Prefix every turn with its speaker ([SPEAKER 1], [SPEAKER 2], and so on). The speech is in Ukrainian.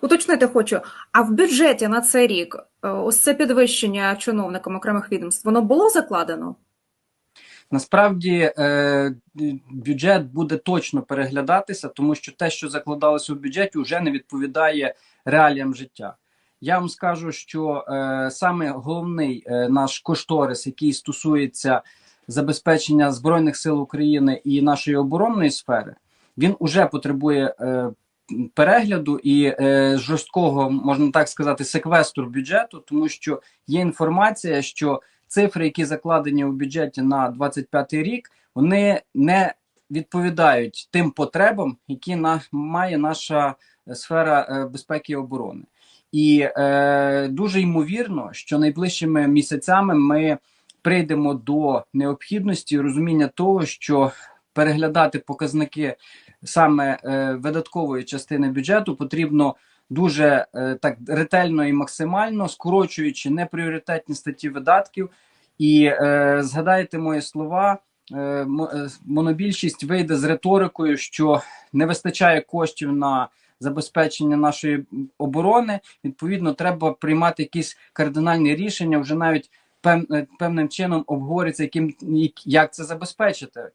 [SPEAKER 1] Уточнити хочу, а в бюджеті на цей рік е, ось це підвищення чиновникам окремих відомств, воно було закладено?
[SPEAKER 2] Насправді е, бюджет буде точно переглядатися, тому що те, що закладалося в бюджеті, вже не відповідає реаліям життя. Я вам скажу, що е, саме головний наш кошторис, який стосується забезпечення збройних сил України і нашої оборонної сфери, він уже потребує перегляду і е, жорсткого, можна так сказати, секвестру бюджету, тому що є інформація, що цифри, які закладені у бюджеті на 25 рік, вони не відповідають тим потребам, які на, має наша сфера е, безпеки і оборони. І е, дуже ймовірно, що найближчими місяцями ми прийдемо до необхідності розуміння того, що переглядати показники саме е, видаткової частини бюджету потрібно дуже е, так ретельно і максимально, скорочуючи непріоритетні статті видатків. І е, згадайте мої слова. мо- Монобільшість вийде з риторикою, що не вистачає коштів на забезпечення нашої оборони. Відповідно, треба приймати якісь кардинальні рішення. Вже навіть пев- певним чином обговорюється, яким як це забезпечити.